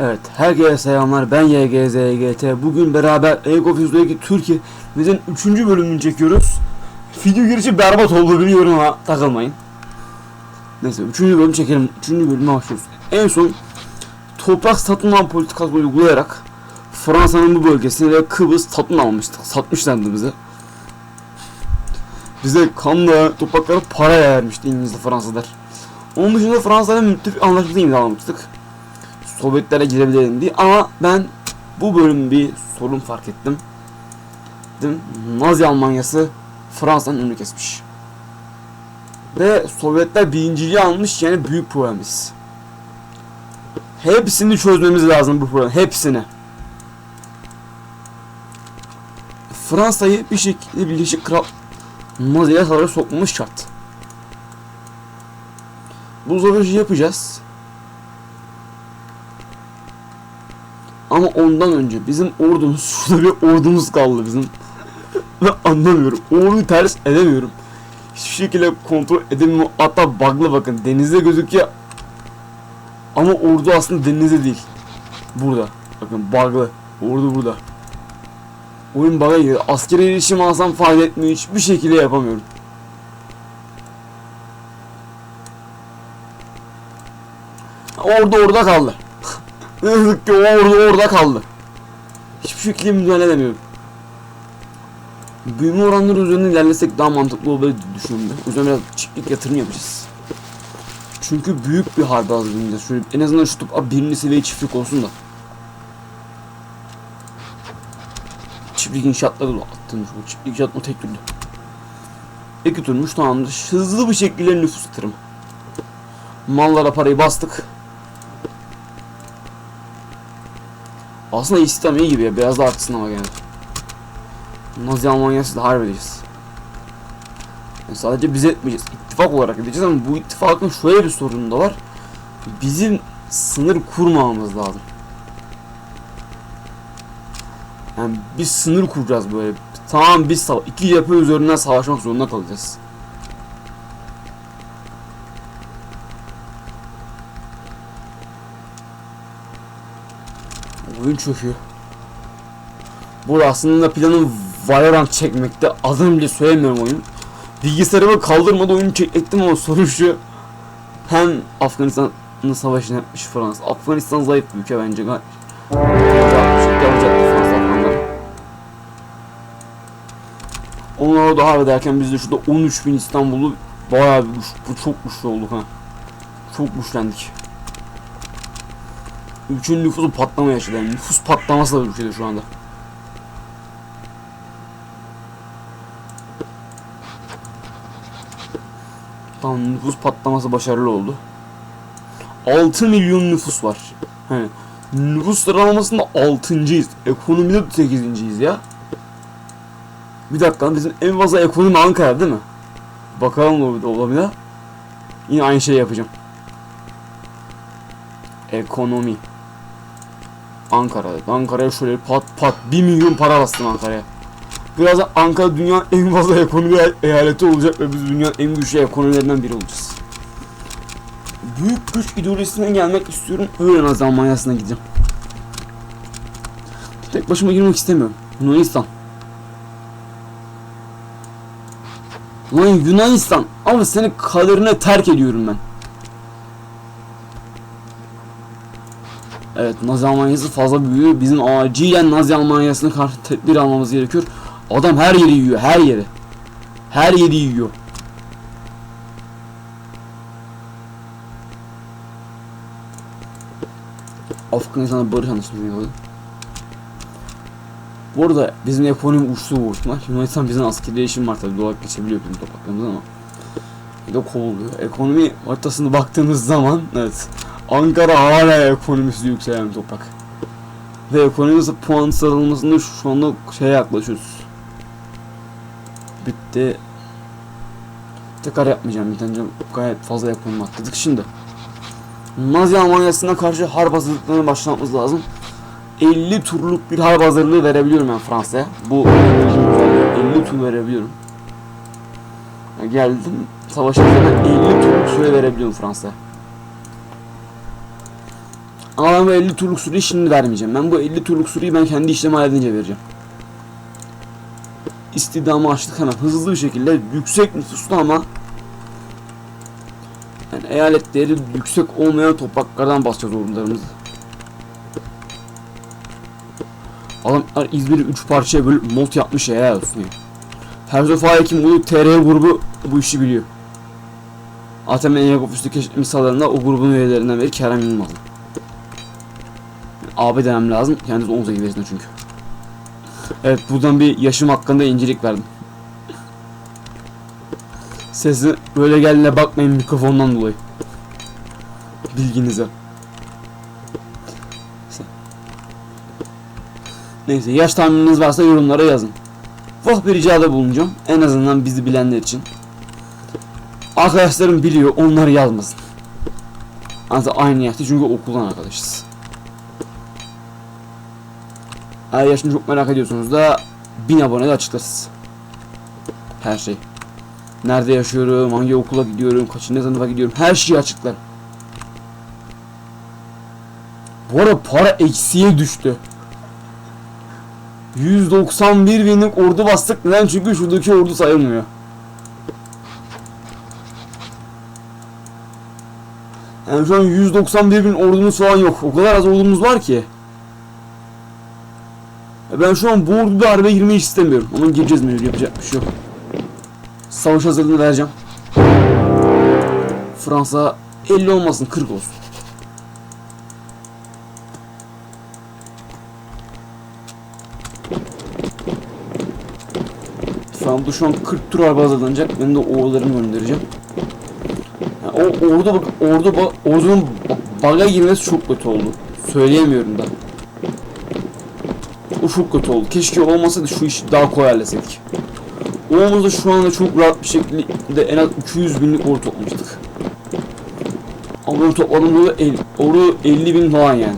Evet, herkese selamlar. Ben YGZGT. Bugün beraber Ego Fuse'daki Türkiye'mizin 3. bölümünü çekiyoruz. Video girişi berbat oldu biliyorum ama takılmayın. Neyse 3. bölüm çekelim. 3. bölüme başlıyoruz. En son toprak satın alma politikası uygulayarak Fransa'nın bu bölgesini ve Kıbrıs satın almıştık. Satmışlardı bize. Bize kanla toprakları para vermişti İngilizler Fransızlar. Onun dışında Fransa'yla müttefik anlaşması imzalamıştık. Sovyetlere girebilirim diye ama ben bu bölüm bir sorun fark ettim. Dedim, Nazi Almanyası Fransa'nın önünü kesmiş. Ve Sovyetler birinciliği almış yani büyük problemiz. Hepsini çözmemiz lazım bu problem. Hepsini. Fransa'yı bir şekilde Birleşik Kral Nazi'ye savaşa sokmamız şart. Bu savaşı yapacağız. Ama ondan önce bizim ordumuz şurada bir ordumuz kaldı bizim. Ve anlamıyorum. Orduyu ters edemiyorum. Hiçbir şekilde kontrol edemiyorum. Hatta bug'lı bakın. Denizde gözüküyor. Ama ordu aslında denizde değil. Burada. Bakın bug'lı. Ordu burada. Oyun bug'a girdi. Askeri erişim alsam fayda etmiyor. Hiçbir şekilde yapamıyorum. Ordu orada kaldı. Ne yazık ki o orada orada kaldı. Hiçbir şekilde müdahale edemiyorum. Büyüme oranları üzerine ilerlesek daha mantıklı olur düşünüyorum. O yüzden biraz çiftlik yatırım yapacağız. Çünkü büyük bir harbi hazırlayacağız. Şöyle en azından şu top birinci seviye çiftlik olsun da. Çiftlik inşaatları da attım. Şu çiftlik inşaatma tek türlü. İki turmuş tamamdır. Hızlı bir şekilde nüfus yatırımı. Mallara parayı bastık. Aslında İslam iyi gibi ya. Biraz daha artsın ama gene. Nazi Almanya'sı da harp edeceğiz. Yani sadece biz etmeyeceğiz. İttifak olarak edeceğiz ama bu ittifakın şöyle bir sorunu da var. Bizim sınır kurmamamız lazım. Yani biz sınır kuracağız böyle. Tamam biz iki yapı üzerinden savaşmak zorunda kalacağız. Oyun çöküyor. Bu aslında planım Valorant çekmekte. Adını bile söylemiyorum oyun. Bilgisayarımı kaldırmadı oyunu çektim ama sorun şu. Hem Afganistan'ın savaşını yapmış Fransa. Afganistan zayıf bir ülke bence galiba. Yapacak, yapacak Fransa Afganlar. Onlar da harp ederken biz de şurada 13 bin İstanbul'u bayağı bir güç, çok güçlü olduk ha. Çok güçlendik. Ülkenin nüfusu patlama yaşadı. Yani nüfus patlaması da ülkede şu anda. Tamam nüfus patlaması başarılı oldu. 6 milyon nüfus var. Hani nüfus sıralamasında 6.'yız. Ekonomide 8.'yiz ya. Bir dakika bizim en fazla ekonomi Ankara değil mi? Bakalım olabilir. Yine aynı şey yapacağım. Ekonomi. Ankara. Ankara'ya şöyle pat pat 1 milyon para bastım Ankara'ya. Birazdan Ankara dünyanın en fazla ekonomi eyaleti olacak ve biz dünyanın en güçlü ekonomilerinden biri olacağız. Büyük güç ideolojisinden gelmek istiyorum. Öyle Nazi Almanya'sına gideceğim. Tek başıma girmek istemiyorum. Yunanistan. Lan Yunanistan. Ama seni kaderine terk ediyorum ben. Evet Nazi Almanyası fazla büyüyor. Bizim acilen Nazi Almanyası'na karşı tedbir almamız gerekiyor. Adam her yeri yiyor, her yeri. Her yeri yiyor. Afganistan'da barış anlaşması yapıldı. Bu arada bizim ekonomi uçtu bu ihtimal. Yunanistan bizden askeri değişim var tabi dolap geçebiliyor bizim topraklarımız ama. Bir de kovuluyor. Ekonomi haritasına baktığınız zaman evet Ankara hala ekonomisi yükselen toprak. Ve ekonomi puan sıralamasında şu anda şeye yaklaşıyoruz. Bitti. Tekrar yapmayacağım. Bir tane gayet fazla ekonomi atladık. Şimdi Nazi Almanya'sına karşı harp hazırlıklarına başlamamız lazım. 50 turluk bir harp hazırlığı verebiliyorum ben Fransa'ya. Bu 50 tur verebiliyorum. Geldim savaşa 50 turluk süre verebiliyorum Fransa'ya. Ama ben bu 50 turluk süreyi şimdi vermeyeceğim. Ben bu 50 turluk süreyi ben kendi işlemi halledince vereceğim. İstidamı açtık hemen hızlı bir şekilde yüksek nüfuslu ama yani eyalet değeri yüksek olmayan topraklardan basacağız ordularımızı. Adamlar İzmir'i 3 parçaya bölüp mod yapmış ya helal olsun ya. Herzofahim Ulu TR grubu bu işi biliyor. Füstü keşfetme sahalarında o grubun üyelerinden biri Kerem Yılmaz. Abi demem lazım. Kendisi 18 yaşında çünkü. Evet buradan bir yaşım hakkında incelik verdim. Sesi böyle geldiğine bakmayın mikrofondan dolayı. Bilginize. Neyse yaş tahmininiz varsa yorumlara yazın. Ufak bir ricada bulunacağım. En azından bizi bilenler için. Arkadaşlarım biliyor onlar yazmasın. Aslında aynı yaşta çünkü okuldan arkadaşız. Eğer yaşını çok merak ediyorsunuz da 1000 abone de açıklarız. Her şey. Nerede yaşıyorum, hangi okula gidiyorum, kaçıncı sınıfa gidiyorum her şeyi açıklar. Bu arada para eksiye düştü. 191 binlik ordu bastık. Neden? Çünkü şuradaki ordu sayılmıyor. Yani şu an 191 bin ordumuz falan yok. O kadar az ordumuz var ki. Ben şu an bu orduda harbe girmeyi istemiyorum. Ama gireceğiz mecbur yapacak bir şey yok. Savaş hazırlığını vereceğim. Fransa 50 olmasın 40 olsun. Fransa şu an 40 tur harbe hazırlanacak. Ben de ordularımı göndereceğim. Yani o ordu bak ordu bak ordunun ba- baga girmesi çok kötü oldu. Söyleyemiyorum da. Çok kötü oldu. Keşke olmasaydı şu işi daha kolay halletseydik. Oğumuzda şu anda çok rahat bir şekilde en az 200 binlik ordu toplamıştık. Ama benim topladığım ordu, el, ordu 50 bin falan yani.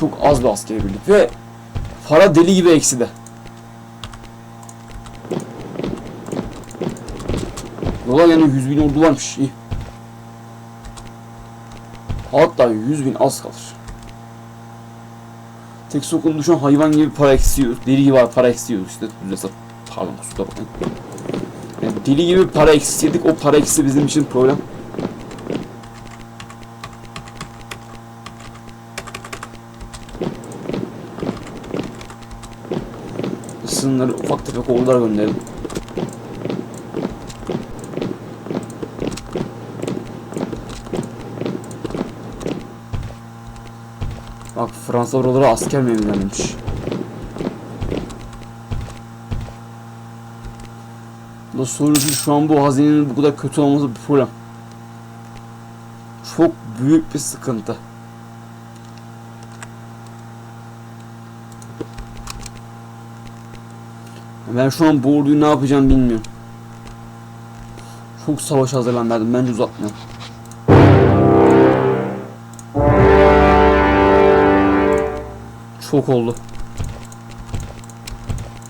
Çok az bir askeri birlik ve para deli gibi eksi de. Yola yani 100 bin ordu varmış. iyi. Hatta 100 bin az kalır. Tek sokuldu şu an hayvan gibi para eksiyor. Deli gibi para eksiyor işte. Hesap. Pardon kusura bakmayın. Yani deli gibi para eksiydik. O para eksi bizim için problem. Sınırları ufak tefek ordular gönderelim. Bak Fransa oralara asker mi evlenmiş? Da sorusu şu an bu hazinenin bu kadar kötü olması bir problem. Çok büyük bir sıkıntı. Ben şu an bu orduyu ne yapacağım bilmiyorum. Çok savaş hazırlan derdim. Bence uzatmayalım. Çok oldu.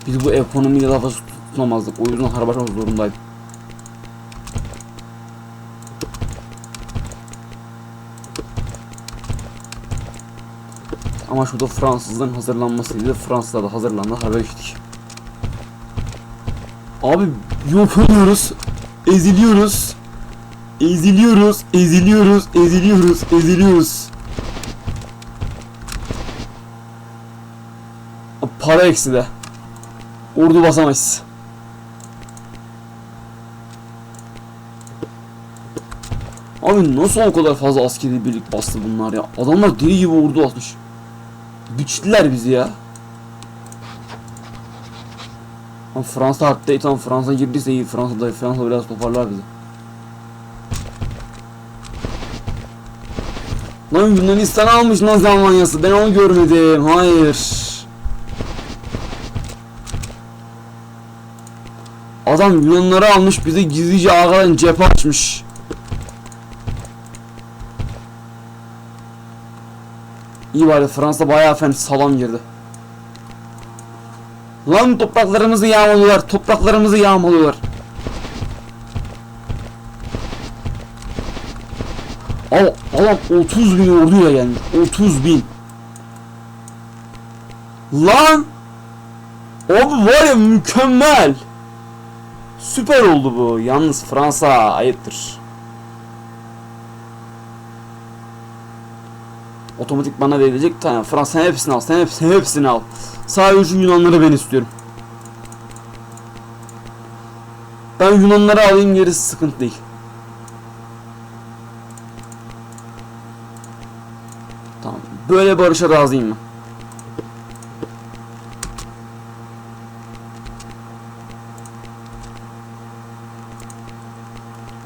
Biz bu ekonomiyle daha fazla tutunamazdık. O yüzden harp açmak zorundaydım. Ama şurada Fransızların hazırlanmasıydı. Fransızlar da hazırlandı. Harbe geçtik. Abi yok oluyoruz. Eziliyoruz. Eziliyoruz. Eziliyoruz. Eziliyoruz. Eziliyoruz. Para eksi de. Ordu basamayız. Abi nasıl o kadar fazla askeri birlik bastı bunlar ya? Adamlar deli gibi ordu atmış. Biçtiler bizi ya. Ama Fransa hatta tamam Fransa girdiyse iyi Fransa'da Fransa biraz toparlar bizi. Lan Yunanistan almış Nazi Almanyası ben onu görmedim hayır. Adam Yunanları almış bize gizlice arkadan cephe açmış. İyi bari Fransa bayağı fen salam girdi. Lan topraklarımızı yağmalıyorlar, topraklarımızı yağmalıyorlar. Al, Adam 30 bin orduyla gelmiş. 30 bin. Lan! Abi var ya mükemmel. Süper oldu bu. Yalnız Fransa ayıptır. Otomatik bana verilecek tane. Fransa sen hepsini al. Sen hepsini, hepsini al. Sadece şu Yunanları ben istiyorum. Ben Yunanları alayım gerisi sıkıntı değil. Tamam. Böyle barışa razıyım ben.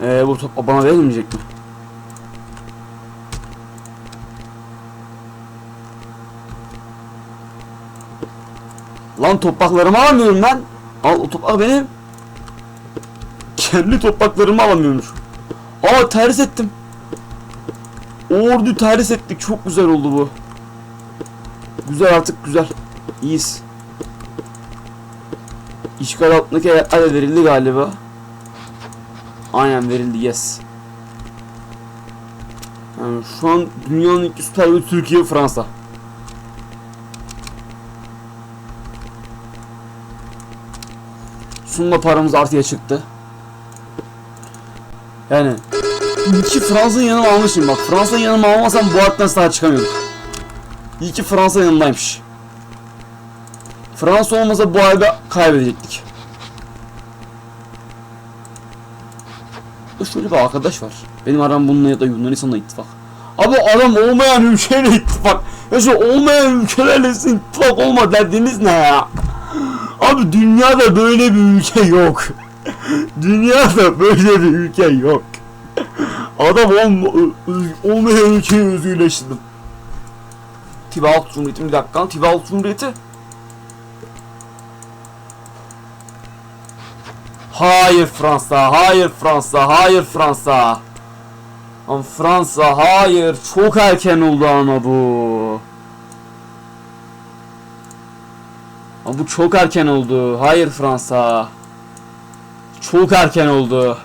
Ee, bu top bana verilmeyecek mi? Lan topraklarımı alamıyorum ben. Al o toprak benim. Kendi topraklarımı alamıyormuş. Aa ters ettim. Ordu ters ettik. Çok güzel oldu bu. Güzel artık güzel. İyiyiz. İşgal altındaki eyaletler verildi galiba. Aynen verildi yes. Yani şu an dünyanın iki süper Türkiye Fransa. Sunma paramız artıya çıktı. Yani iyi ki Fransa'nın yanıma almışım bak. Fransa'nın yanıma almasam bu harpten sağ çıkamıyorduk. İyi ki Fransa yanındaymış. Fransa olmasa bu harbi kaybedecektik. Da Şöyle bir arkadaş var. Benim aram bununla ya da Yunanistan'la ittifak. Abi adam olmayan ülkeyle ittifak. Ya olmayan ülkelerle ittifak olma derdiniz ne ya? Abi dünyada böyle bir ülke yok. dünyada böyle bir ülke yok. Adam olma, olmayan ülkeyi özgürleştirdim. Tiba Halk Cumhuriyeti bir dakika. Tiba Halk Cumhuriyeti. Hayır Fransa, hayır Fransa, hayır Fransa. Ama Fransa hayır çok erken oldu ama bu. Ama bu çok erken oldu. Hayır Fransa. Çok erken oldu.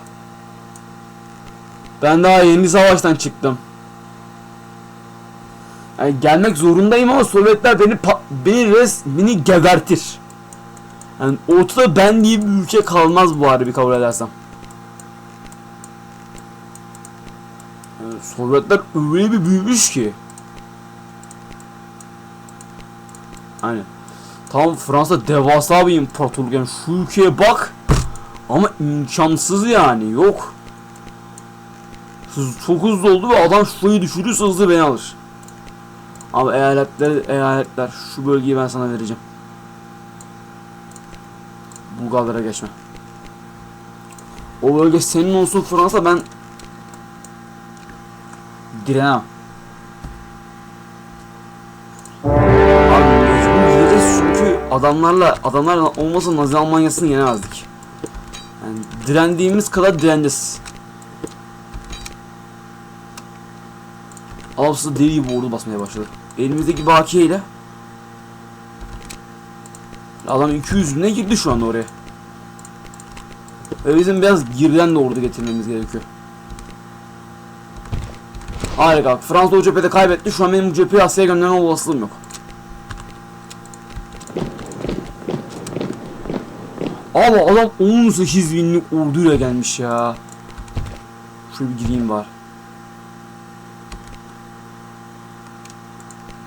Ben daha yeni savaştan çıktım. Yani gelmek zorundayım ama Sovyetler beni beni res beni gebertir. Yani ortada ben diye bir ülke kalmaz bu harbi kabul edersem. Yani Sovyetler öyle bir büyümüş ki. Hani tam Fransa devasa bir imparatorluk yani şu ülkeye bak ama imkansız yani yok. Çok hızlı oldu ve adam şurayı düşürürse hızlı beni alır. Ama eyaletler eyaletler şu bölgeyi ben sana vereceğim. Bulgarlara geçme. O bölge senin olsun Fransa ben direnemem. Abi mecbur çünkü adamlarla adamlarla olmasa Nazi Almanyası'nı yenemezdik. Yani direndiğimiz kadar direneceğiz. Alapsız deli gibi ordu basmaya başladı. Elimizdeki bakiyeyle Adam 200 bine girdi şu anda oraya. Ve bizim biraz geriden de ordu getirmemiz gerekiyor. Harika. Fransa o cephede kaybetti. Şu an benim bu cepheyi Asya'ya gönderme olasılığım yok. Abi adam 18 binlik orduyla gelmiş ya. Şöyle bir gireyim var.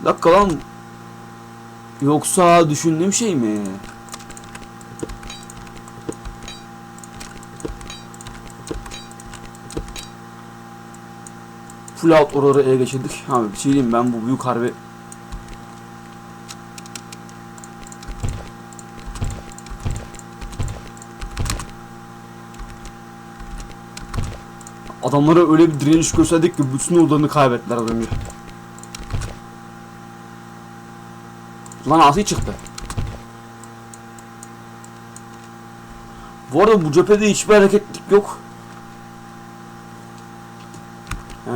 Dakika lan. Yoksa düşündüğüm şey mi? Full out oraları ele geçirdik. Abi bir şey diyeyim ben bu büyük harbi Adamlara öyle bir direniş gösterdik ki bütün ordularını kaybettiler az önce. Lan asi çıktı. Bu arada bu cephede hiçbir hareketlik yok.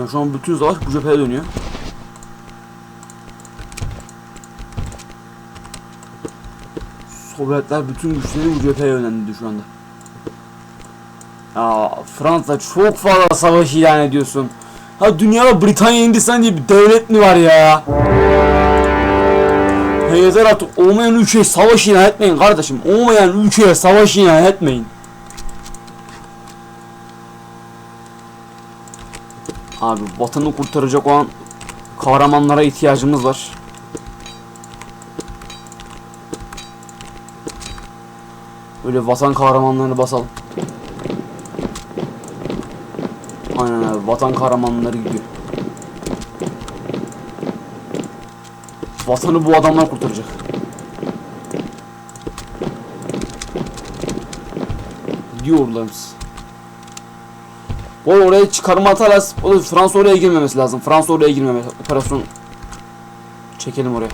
Yani şu an bütün savaş bu cepheye dönüyor. Sovyetler bütün güçlerini bu cepheye yönlendirdi şu anda. Ya Fransa çok fazla savaş ilan ediyorsun. Ha dünyada Britanya Hindistan diye bir devlet mi var ya? Ha yeter artık olmayan ülkeye savaş ilan etmeyin kardeşim. Olmayan ülkeye savaş ilan etmeyin. Abi vatanı kurtaracak olan kahramanlara ihtiyacımız var. Böyle vatan kahramanlarını basalım. Aynen abi vatan kahramanları gidiyor. Vatanı bu adamlar kurtaracak. Diyorlarımız. O oraya çıkarma atarız. O da Fransa oraya girmemesi lazım. Fransa oraya girmemesi. Operasyon çekelim oraya.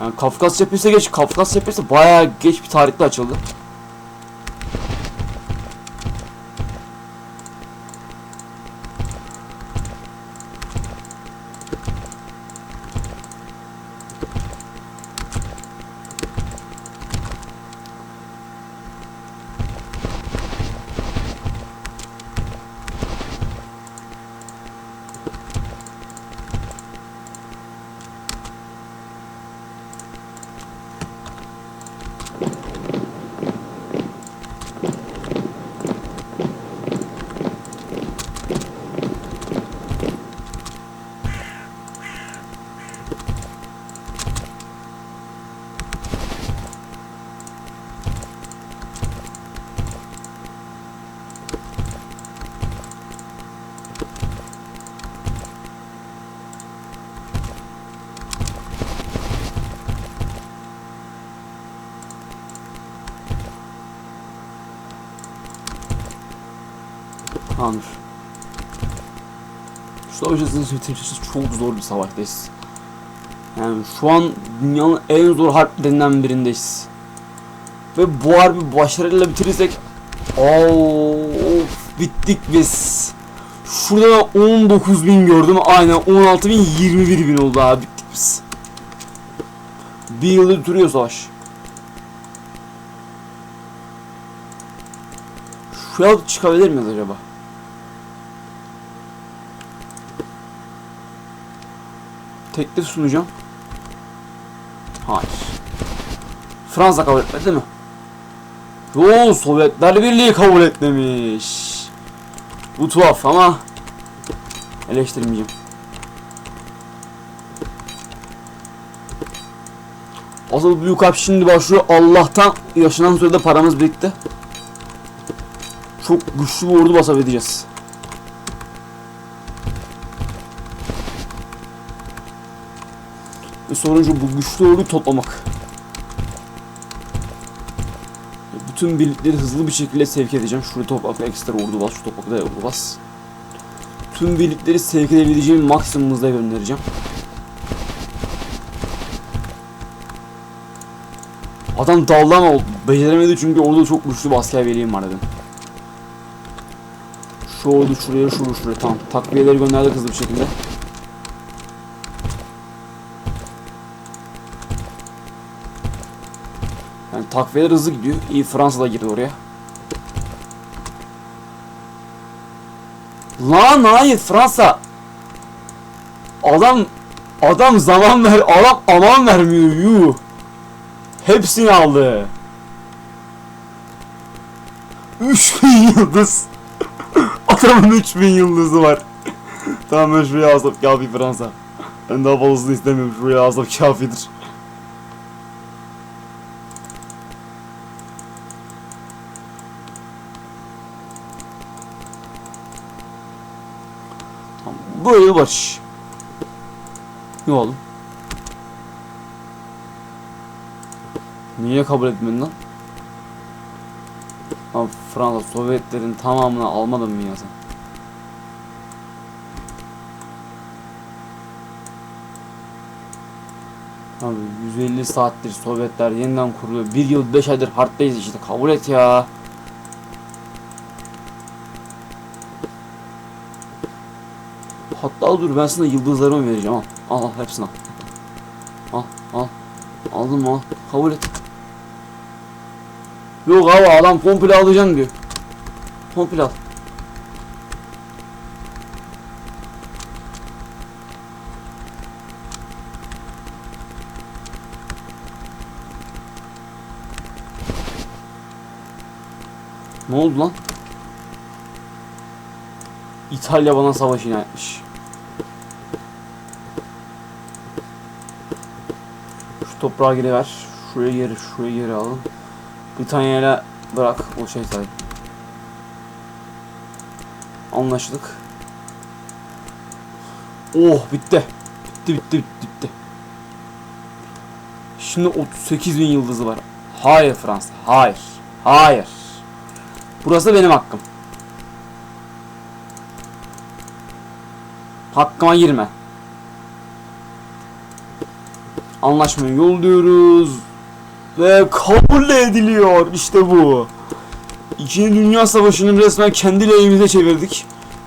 Yani Kafkas cephesi geç. Kafkas cephesi bayağı geç bir tarihte açıldı. Tamamdır. Şu savaşın bitiricisi çok zor bir savaştayız. Yani şu an dünyanın en zor harplerinden birindeyiz. Ve bu harbi başarıyla bitirirsek Of bittik biz. Şurada da 19 bin gördüm. Aynen 16 bin 21 bin oldu abi bittik biz. Bir yıldır duruyor savaş. Şuraya çıkabilir miyiz acaba? Teklif sunacağım. Hayır. Fransa kabul etmedi mi? Yo Sovyetler Birliği kabul etmemiş. Bu tuhaf ama eleştirmeyeceğim. Asıl büyük harp şimdi başlıyor. Allah'tan yaşanan sürede paramız birikti. Çok güçlü bir ordu basabileceğiz. Ve sorun şu bu güçlü orduyu toplamak. Bütün birlikleri hızlı bir şekilde sevk edeceğim. Şurada toprakta ekstra ordu bas, şu toprakta ordu bas. Tüm birlikleri sevk edebileceğim maksimum hızla göndereceğim. Adam daldı ama beceremedi çünkü orada çok güçlü bir asker birliğim var dedim. Şu ordu şuraya, şuraya, şuraya. Tamam. Takviyeleri gönderdik hızlı bir şekilde. Takviyeler hızlı gidiyor. İyi Fransa da girdi oraya. Lan hayır Fransa. Adam adam zaman ver adam aman vermiyor yuh. Hepsini aldı. 3000 yıldız. Adamın 3000 yıldızı var. tamam ben şuraya alsam kafi Fransa. Ben daha fazlasını istemiyorum. Şuraya alsam kafidir. Böyle barış. Ne oğlum? Niye kabul etmedin lan? Abi Fransa Sovyetlerin tamamını almadın mı ya sen? Abi 150 saattir Sovyetler yeniden kuruluyor. Bir yıl 5 aydır harptayız işte kabul et ya. Hatta dur ben sana yıldızlarımı vereceğim al. Al al hepsini al. Al al. Aldın mı al. Kabul et. Yok abi adam komple alacağım diyor. Komple al. Ne oldu lan? İtalya bana savaş ilan. Şu toprağı geri ver. Şuraya geri, şuraya geri alın. Britanya'yla bırak o şey say. Anlaştık. Oh bitti. Bitti bitti bitti bitti. Şimdi 38 bin yıldızı var. Hayır Fransa. Hayır. Hayır. Burası benim hakkım. Hakkıma girme. Anlaşmayı yolluyoruz. Ve kabul ediliyor. İşte bu. İkinci Dünya Savaşı'nın resmen kendi lehimize çevirdik.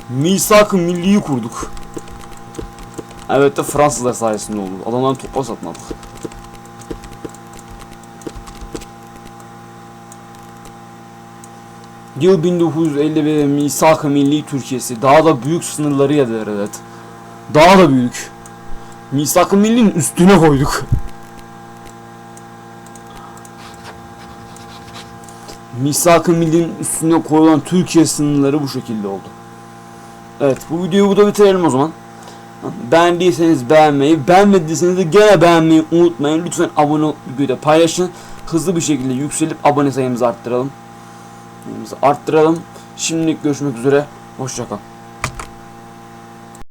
Misak-ı Milli'yi kurduk. Evet de Fransızlar sayesinde oldu. Adamların toprak satın. Yıl 1951 Misak-ı Milli Türkiye'si. Daha da büyük sınırları yediler evet. Daha da büyük. Misak-ı Milli'nin üstüne koyduk. Misak-ı Milli'nin üstüne koyulan Türkiye sınırları bu şekilde oldu. Evet bu videoyu burada bitirelim o zaman. Beğendiyseniz beğenmeyi, beğenmediyseniz de gene beğenmeyi unutmayın. Lütfen abone olup videoyu da paylaşın. Hızlı bir şekilde yükselip abone sayımızı arttıralım. Sayımızı arttıralım. Şimdilik görüşmek üzere. Hoşçakalın.